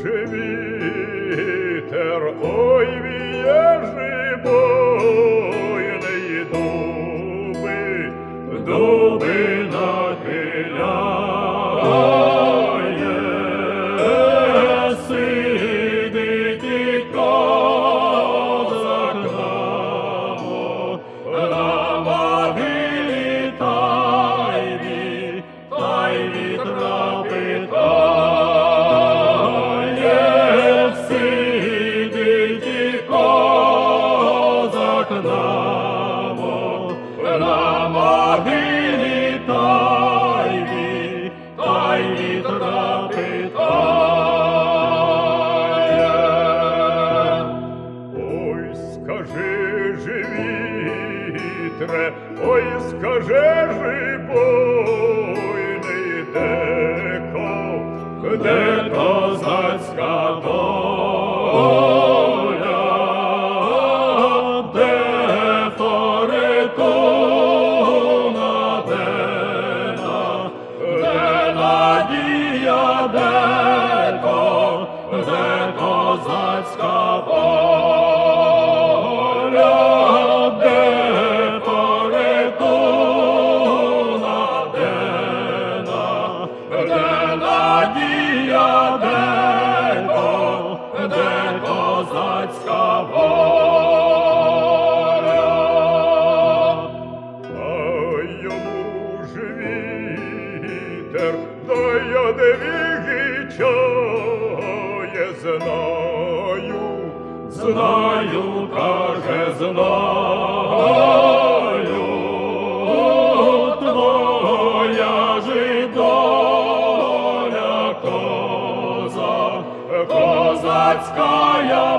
скажи вітер, ой, віє жибойний дуби, дуби нахиляє, сидить і козак на могилі, та й ві- вітра вітре, ой, скажи же бойний, де ко, козацька доля, де форитуна, де на, де надія, де надія, де ко, де козацька воля. А йому ж вітер дає девіги чає, знаю, знаю, каже, знаю, козацька я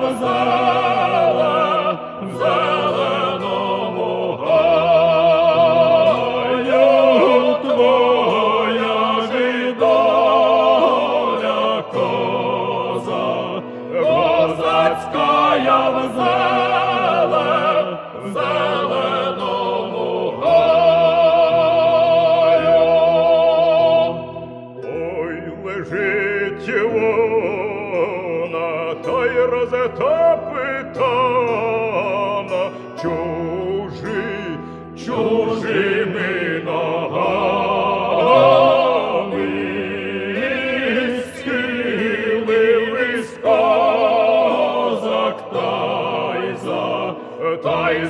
та й розтопитана, чужі, чужими ногами схиливись козак,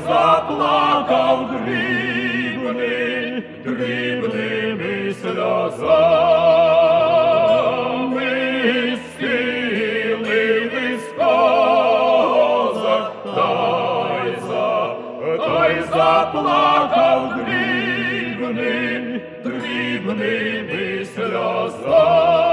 заплакав дрібний, дрібними сльозами дрібними сльозами.